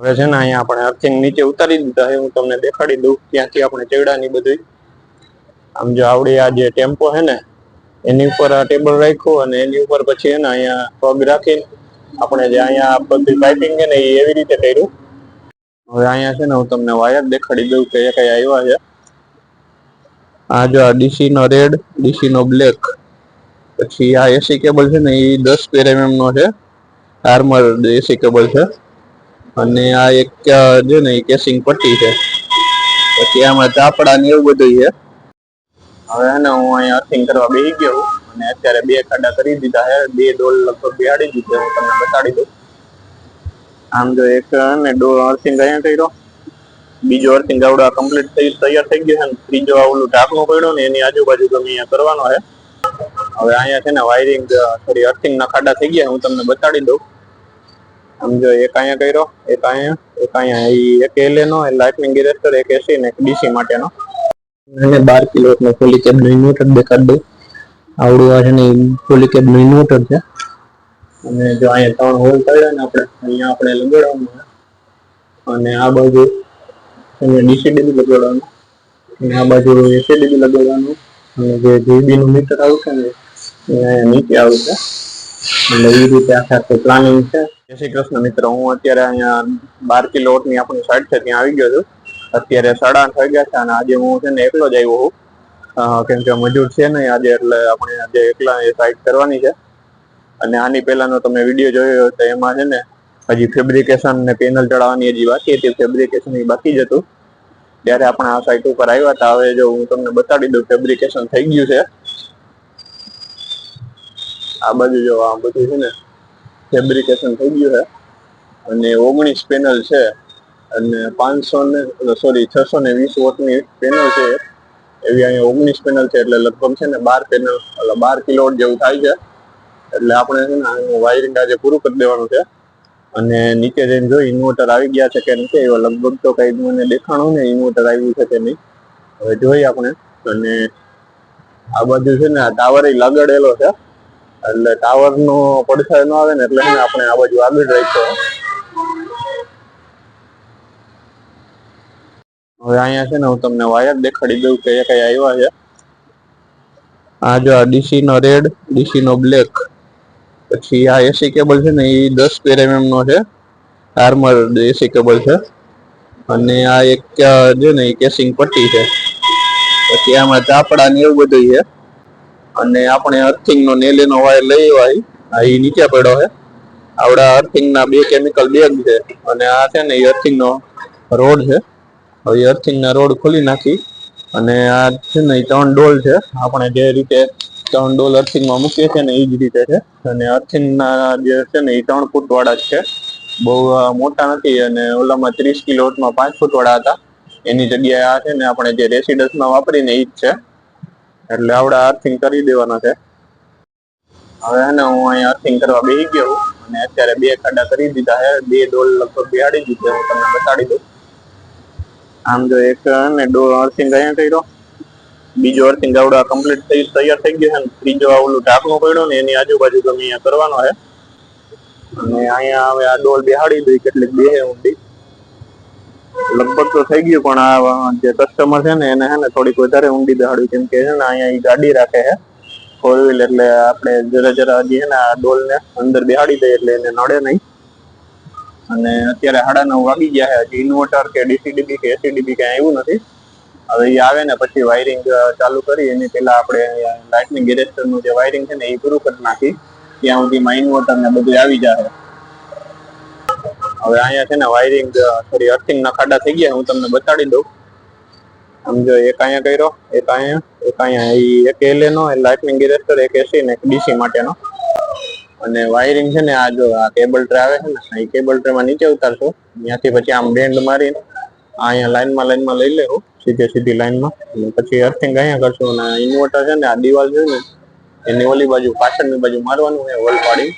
હવે છે ને અહીંયા આપણે અર્થિંગ નીચે ઉતારી દીધા છે. હું તમને દેખાડી દઉં ત્યાંથી આપણે ચેડાની બધી. આમ જો આવડી આ જે ટેમ્પો છે ને, એની ઉપર આ ટેબલ રાખ્યું અને એની ઉપર પછી એને અહીંયા પગ રાખીને આપણે જે અહીંયા બધી પાઇપિંગ છે ને એ એવી રીતે કર્યું. હવે અહીંયા છે ને હું તમને વાયર દેખાડી દઉં કે એ કઈ આવ્યા છે. આ જો આ ડીસી નો રેડ ડીસી નો બ્લેક પછી આ એસી કેબલ છે ને એ દસ પેર એમ નો છે. આર્મર એસી કેબલ છે. અને આ એક છે ને કેસિંગ પટ્ટી છે. પછી આમાં ચાપડા ને એવું બધું છે. હવે હે હું અહીંયા અર્થિંગ કરવા બેસી ગયો અને અત્યારે બે ખાડા કરી દીધા છે. બે ડોલ લગભગ બેહાડી દીધે હું તમને બતાડી દઉં. આમ જો એક ને ડો અર્થિંગ અહીંયા કર્યો. બીજો અર્થિંગ આવડો કમ્પ્લીટ થઈ, તૈયાર થઈ ગયો છે ને ત્રીજો આ ઓલું ઢાંકણું પડ્યો ને એની આજુબાજુ ગમે અહીંયા કરવાનો છે. હવે અહીંયા છે ને વાયરિંગ થોડી અર્થિંગ ના ખાડા થઈ ગયા હું તમને બતાડી દઉં. આમ જો એક અહીંયા કર્યો, એક અહીંયા એક અહીંયા. એ એક એલએ નો લાઇટનિંગ ઇરેસ્ટર એક એસી ને એક ડીસી માટેનો. અને બાર કિલો નો ફુલી કેબ ઇન્વર્ટર દેખાડ દઉં. આવડું આ ને ફુલી કેબનું ઇન્વર્ટર છે. અને જો અહીંયા ત્રણ હોલ કર્યા ને આપણે, અહીંયા આપણે લગાડવાનું અને આ બાજુ અહીંયા ડીસી ડીબી લગાડવાનું. અને આ બાજુ એસી ડીબી લગાડવાનું. અને જે જીબી નું મીટર આવશે ને, એ અહીંયા નીચે આવશે. એટલે એ રીતે આખે આખું પ્લાનિંગ છે. જય શ્રી કૃષ્ણ મિત્ર, હું અત્યારે અહીંયા બાર કિલો ની આપણી સાઈડ છે, ત્યાં આવી ગયો છું. અત્યારે સાડા આઠ વાગ્યા છે અને આજે હું છે ને એકલો જ આવ્યો છું. કેમ કે મજૂર છે નહીં આજે, એટલે આપણે આજે એકલા એ સાઈડ કરવાની છે. અને આની પહેલાનો તમે વીડિયો જોયો તો એમાં છે ને હજી ફેબ્રિકેશન ને પેનલ ચડાવવાની હજી બાકી હતી ફેબ્રિકેશન એ બાકી જ હતું. ત્યારે આપણે આ સાઈટ ઉપર આવ્યા હતા. હવે જો હું તમને બતાડી દઉં ફેબ્રિકેશન થઈ ગયું છે. આ બાજુ જો આ બધું છે ને ફેબ્રિકેશન થઈ ગયું છે. અને ઓગણીસ પેનલ છે અને પાંચસો ને સોરી છસો ને વીસ વોટની પેનલ છે. એવી અહીંયા ઓગણીસ પેનલ છે એટલે લગભગ છે ને બાર પેનલ એટલે બાર કિલો જેવું થાય છે. એટલે આપણે છે ને વાયરિંગ આજે પૂરું કરી દેવાનું છે. અને નીચે જઈને જો ઇન્વર્ટર આવી ગયા છે કે નથી એવા લગભગ તો કઈ મને દેખાણું ને ઇન્વર્ટર આવ્યું છે કે નહીં. હવે જોઈએ આપણે. અને આ બાજુ છે ને આ ટાવર લગાડેલો છે. એટલે ટાવર નો પડછાયો ન આવે ને એટલે આપણે આ બાજુ આગળ રાખ્યો. હવે અહીંયા છે ને હું તમને વાયર દેખાડી દઉં કે કઈ આવ્યા છે. આ જો આ ડીસી નો રેડ ડીસી નો બ્લેક. પછી આ એસી કેબલ છે ને એ દસ પેર એમએમ નો છે. આર્મર એસી કેબલ છે. અને આ એક છે ને એ કેસિંગ પટ્ટી છે. પછી આમાં ચાપડા ને એવું બધું છે. અને આપણે અર્થિંગ નો નેલેનો વાયર લઈ આવ્યા આ એ નીચે પડ્યો છે. આવડા અર્થિંગ ના બે કેમિકલ બેગ છે. અને આ છે ને એ અર્થિંગ નો રોડ છે. હવે અર્થિંગ ના રોડ ખોલી નાખી. અને આ છે ને ત્રણ ડોલ છે. આપણે જે રીતે ત્રણ ડોલ અર્થિંગમાં મૂકીએ છીએ ને એ જ રીતે છે. અને અર્થિંગ ના જે છે ને એ ત્રણ ફૂટ વાળા જ છે. બહુ મોટા નથી અને ઓલામાં ત્રીસ કિલો પાંચ ફૂટ વાળા હતા. એની જગ્યાએ આ છે ને આપણે જે રેસિડન્સમાં વાપરીને એ જ છે. એટલે આવડા અર્થિંગ કરી દેવાના છે. હવે હે ને, હું અહીંયા અર્થિંગ કરવા બેસી ગયો અને અત્યારે બે ખાડા કરી દીધા છે. બે ડોલ લગભગ બેહાડી દીધે હું તમને બતાડી દઉં. આમ જો એક ને, ડોલ અર્થિંગ અહીંયા કર્યો. બીજો અર્થિંગ આવડો કમ્પ્લીટ થઈ તૈયાર થઈ ગયો છે ને, ત્રીજો આ ઓલું ઢાંકણું પડ્યું ને, એની આજુબાજુ ગમે અહીંયા કરવાનો છે. અને અહીંયા હવે આ ડોલ બેહાડી દઈ, કેટલીક બે ઊંડી. લગભગ તો થઈ ગયું, પણ આ જે કસ્ટમર છે ને, એને હે ને થોડીક વધારે ઊંડી બેહાડવી કેમ કે છે ને, અહીંયા ગાડી રાખે છે ફોર વ્હીલ એટલે આપણે જરા જરા હજી ને આ ડોલ ને અંદર બેહાડી દઈએ એટલે એને નડે નહીં. અને અત્યારે સાડા નવ વાગી ગયા છે હજી ઇન્વર્ટર કે ડીસીડીબી કે એસીડીબી કઈ આવ્યું નથી. હવે એ આવે ને, પછી વાયરિંગ ચાલુ કરી, એની પેલા આપણે લાઇટની ગેરેસ્ટરનું જે વાયરિંગ છે ને એ પૂરું કરી નાખી. ત્યાં સુધીમાં ઇન્વર્ટર ને બધું આવી જાય હવે અહીંયા છે ને વાયરિંગ થોડી અર્થિંગ ના ખાડા થઈ ગયા, હું તમને બતાડી દઉં. આમ જો એક અહીંયા કર્યો, એક અહીંયા એક અહીંયા એ એક એલ નો લાઇટનિંગ ગેરેસ્ટર એક એસી ને એક ડીસી માટેનો. અને વાયરિંગ છે ને આ જો આ કેબલ ટ્રે આવે છે ને એ કેબલ ટ્રે માં નીચે ઉતારશો. ત્યાંથી પછી આમ બેન્ડ મારી અહીંયા લાઇનમાં લાઇનમાં લઈ લેવું, સીધે સીધી લાઇનમાં અને પછી અર્થિંગ અહીંયા કરશું અને ઇન્વર્ટર છે ને, આ દિવાલ છે ને, એની ઓલી બાજુ, પાછળની બાજુ મારવાનું છે વોલ પાડી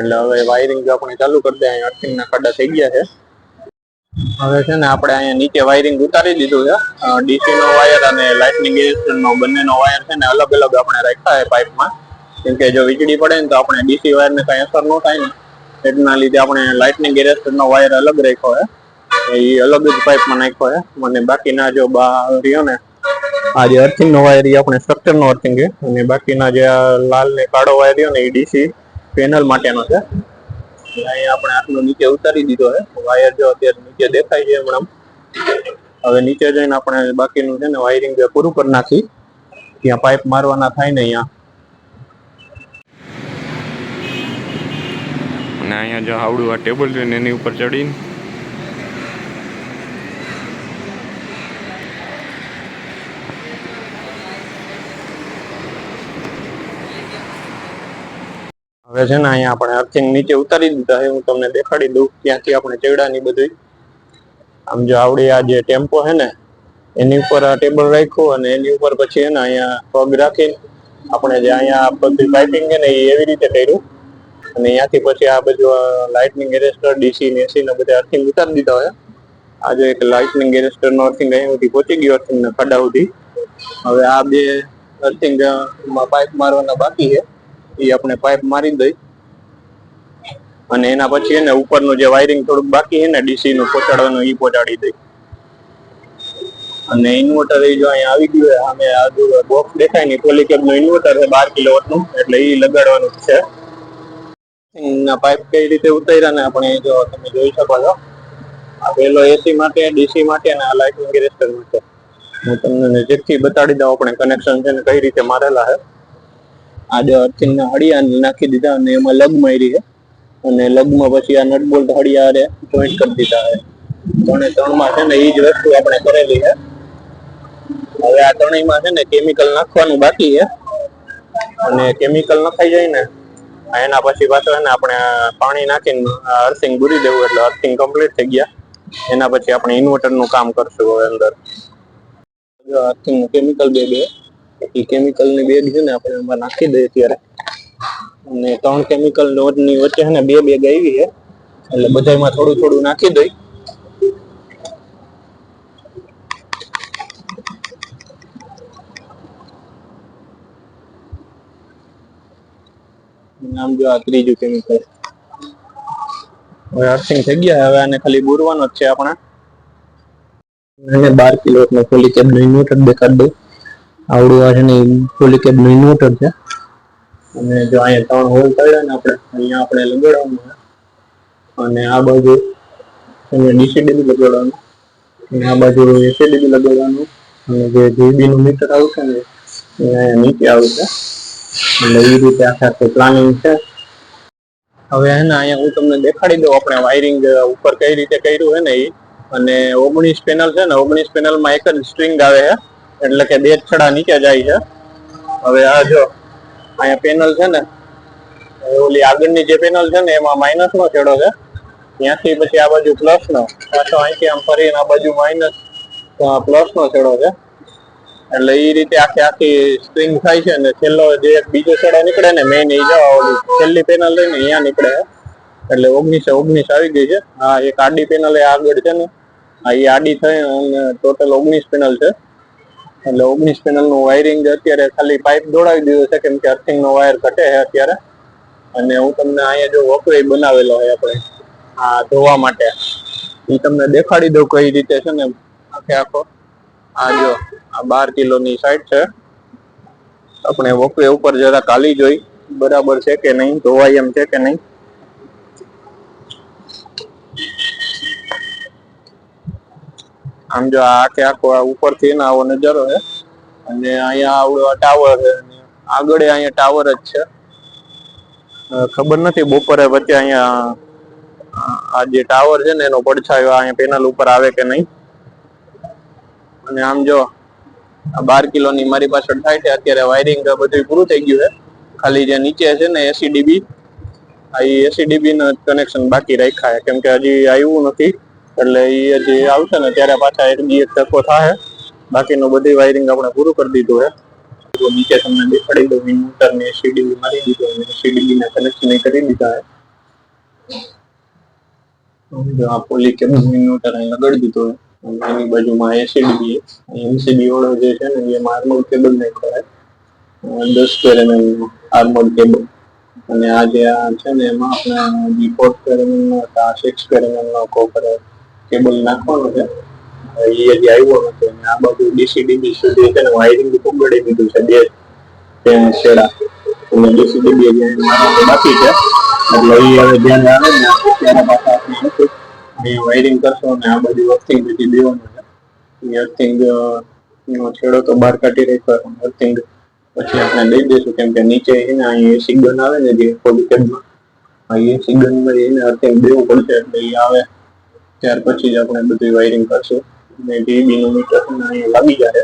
એટલે હવે વાયરિંગ જો આપણે ચાલુ કરી દે અહીંયા અર્થિંગ ના ખાડા થઈ ગયા છે. હવે છે ને આપણે અહીંયા નીચે વાયરિંગ ઉતારી દીધું છે. ડીસી નો વાયર અને લાઇટનિંગ નો બંનેનો વાયર છે ને અલગ અલગ આપણે રાખ્યા છે પાઇપમાં કેમ કે જો વીજળી પડે ને તો આપણે ડીસી વાયર ને કઈ અસર ન થાય ને. એના લીધે આપણે લાઇટનિંગ એરેસ્ટરનો વાયર અલગ રાખ્યો છે. એ અલગ જ પાઇપમાં નાખ્યો છે. અને બાકીના જો બા રહ્યો ને, આ જે અર્થિંગ નો વાયર એ આપણે સ્ટ્રક્ચર નો અર્થિંગ છે. અને બાકીના જે લાલ ને કાળો વાયર રહ્યો ને એ ડીસી પેનલ માટેનો છે. અહીંયા આપણે આટલો નીચે ઉતારી દીધો છે. વાયર જો અત્યારે નીચે દેખાય છે હમણાં. હવે નીચે જઈને આપણે બાકીનું છે ને વાયરિંગ પૂરું કરી નાખી. ત્યાં પાઇપ મારવાના થાય ને અહીંયા. અને અહીંયા જો આવડું આ ટેબલ છે ને એની ઉપર ચડીને હવે છે ને, અહીંયા આપણે અર્થિંગ નીચે ઉતારી દીધા છે. હું તમને દેખાડી દઉં ત્યાંથી આપણે ચેડાની બધી. આમ જો આવડી આ જે ટેમ્પો છે ને, એની ઉપર આ ટેબલ રાખ્યું અને એની ઉપર પછી છે ને, અહીંયા પગ રાખીને આપણે જે અહીંયા બધી પાઇપિંગ છે ને, એ એવી રીતે કર્યું. અને અહીંયાથી પછી આ બધું લાઇટનિંગ એરેસ્ટર ડીસી ને એસી ને બધા અર્થિંગ ઉતારી દીધા હોય આજે એક લાઇટનિંગ એરેસ્ટર નો અર્થિંગ અહીંયા સુધી પહોંચી ગયો અર્થિંગ ના ખાડા સુધી. હવે આ બે અર્થિંગ પાઇપ મારવાના બાકી છે. એ આપણે પાઇપ મારી દઈ. અને એના પછી એને ઉપરનું જે વાયરિંગ થોડુંક બાકી છે ને ડીસી નું પહોંચાડવાનું એ પહોંચાડી દઈ. અને ઇન્વર્ટર એ જો અહીંયા આવી ગયું અમે આ બોક્સ દેખાય ને પોલીકેબનું ઇન્વર્ટર છે, બાર કિલોવોટનું એટલે એ લગાડવાનું છે. ના પાઇપ કઈ રીતે ઉતાર્યા ને, આપણે જો તમે જોઈ શકો છો. આ પેલો એસી માટે ડીસી માટે અને આ લાઇટિંગ રેસ્ટર માટે. હું તમને નજીકથી બતાડી દઉં, આપણે કનેક્શન છે ને, કઈ રીતે મારેલા છે. આ જે અર્થિંગ ના હળિયા નાખી દીધા અને એમાં લગ મારી છે. અને લગમાં પછી આ નટ હળિયારે જોઈન્ટ કરી દીધા છે. ત્રણે ત્રણમાં છે ને એ જ વસ્તુ આપણે કરેલી છે. હવે આ ત્રણેયમાં છે ને કેમિકલ નાખવાનું બાકી છે. અને કેમિકલ નખાઈ જાય ને એના પછી પાછો ને આપણે પાણી નાખીને અર્થિંગ બુરી દેવું એટલે અર્થિંગ કમ્પ્લીટ થઈ ગયા. એના પછી આપણે ઇન્વર્ટરનું કામ કરશું હવે અંદર અર્થિંગ કેમિકલ બે બે. એ કેમિકલની બેગ છે ને આપણે એમાં નાખી દઈએ અત્યારે. અને ત્રણ કેમિકલની વચ્ચે છે ને બે બેગ આવી છે. એટલે બધામાં થોડું થોડું નાખી દઈ. નામ જો આ ત્રીજું કેમિકલ હવે અર્થિંગ થઈ ગયા. હવે આને ખાલી બોરવાનો જ છે આપણે. અને બાર કિલો નો પોલીકેબનું ઇન્વર્ટર દેખાડ દઉં. આવડું આ છે ને પોલીકેબનું ઇન્વર્ટર છે. અને જો અહીંયા ત્રણ હોલ પડ્યા ને આપણે, અહીંયા આપણે લગાડવાનું અને આ બાજુ અહીંયા ડીસીડીબી લગાડવાનું. અને આ બાજુ એસીડીબી લગાડવાનું. અને જે જીબી નું મીટર આવશે ને, એ અહીંયા નીચે આવશે. એટલે એ રીતે આખા આખું પ્લાનિંગ છે. હવે હે ને, અહીંયા હું તમને દેખાડી દઉં આપણે વાયરિંગ ઉપર કઈ રીતે કર્યું છે ને એ અને ઓગણીસ પેનલ છે ને, ઓગણીસ પેનલમાં એક જ સ્ટ્રિંગ આવે છે એટલે કે બે છડા નીચે જાય છે. હવે આ જો, અહીંયા પેનલ છે ને ઓલી આગળની જે પેનલ છે ને, એમાં માઇનસ નો છેડો છે. ત્યાંથી પછી આ બાજુ પ્લસ નો. પાછો અહીંથી આમ ફરીને આ બાજુ માઇનસ પ્લસ નો છેડો છે. એટલે એ રીતે આખી આખી સ્ટ્રિંગ થાય છે ને, છેલ્લો જે એક બીજો છેડો નીકળે ને મેઇન એ જવા ઓલી છેલ્લી પેનલ લઈને અહીંયા નીકળે એટલે ઓગણીસો ઓગણીસ આવી ગઈ છે. આ એક આડી પેનલ એ આગળ છે ને, આ એ આડી થઈ અને ટોટલ ઓગણીસ પેનલ છે. એટલે ઓગણીસ પેનલનું વાયરિંગ અત્યારે ખાલી પાઇપ દોડાવી દીધો છે, કેમ કે અર્થિંગ નો વાયર ઘટે છે અત્યારે. અને હું તમને અહીંયા જો વોકવે બનાવેલો હોય આપણે, આ ધોવા માટે. એ તમને દેખાડી દઉં કઈ રીતે છે ને, આખે આખો. આ જો, આ બાર કિલોની સાઈડ છે. આપણે વોકવે ઉપર જરા કાલી જોઈ. બરાબર છે કે નહીં? ધોવાય એમ છે કે નહીં? આમ જો આખે આખો ઉપરથી ને આવો નજારો છે. અને અહીંયા આવડો ટાવર છે. આગળ અહીંયા ટાવર જ છે. ખબર નથી બપોરે વચ્ચે અહીંયા આ- જે ટાવર છે ને એનો પડછાયો અહીંયા પેનલ ઉપર આવે કે નહીં. અને આમ જો બાર કિલોની મારી પાસે થાય છે. અત્યારે વાયરિંગ બધું પૂરું થઈ ગયું છે. ખાલી જે નીચે છે ને એસી ડીબી આ એસી ડીબી નું કનેક્શન બાકી રાખ્યા છે. કેમ કે હજી આવ્યું નથી. એટલે એ જે આવશે ને ત્યારે પાછા એક બી એક ટકો થાય બાકીનું બધી વાયરિંગ આપણે પૂરું કરી દીધું છે નીચે તમને દેખાડી દઉં ઇન્વર્ટર ને એસી મારી દીધો અને એસી ના કનેક્શન કરી દીધા છે આ પોલી કેબલ ઇન્વર્ટર અહીં લગાડી દીધો છે અને એની બાજુમાં એસીડીબી એમસીબી વાળો જે છે ને એમાં આર્મોડ કેબલ ને કરે દસ સ્ક્વેર એમએમ આર્મોડ કેબલ અને આ જે આ છે ને, એમાં આપણે જે એમએમ નો, આ સિક્સ પેરેમલનો કોપર કેબલ નાખવાનો છે. એ હજી આવ્યો નથી. અને આ બાજુ ડીસી ડીબી સુધી છે ને વાયરિંગ પકડી દીધું છે. બે ત્યાં છેડા. અને ડીસીડીબી હજી મારા બાકી છે. એટલે એ હવે ધ્યાન આવે ને ત્યારે પાછા આપણે મૂકીશું. એ વાયરિંગ કરશો અને આ બાજુ અર્થિંગ બધી દેવાનું છે. એ અર્થિંગ નો છેડો તો બહાર કાઢી રાખ્યો અર્થિંગ પછી આપણે દઈ દઈશું. કેમ કે નીચે એને અહીં એસી ગન આવે ને જે પોલિકેબમાં આ એસી ગનમાં એને અર્થિંગ દેવું પડશે. એટલે એ આવે. ત્યાર પછી જ આપણે બધું વાયરિંગ કરશું. ને બે નું મીટર અહીંયા લાગી જાય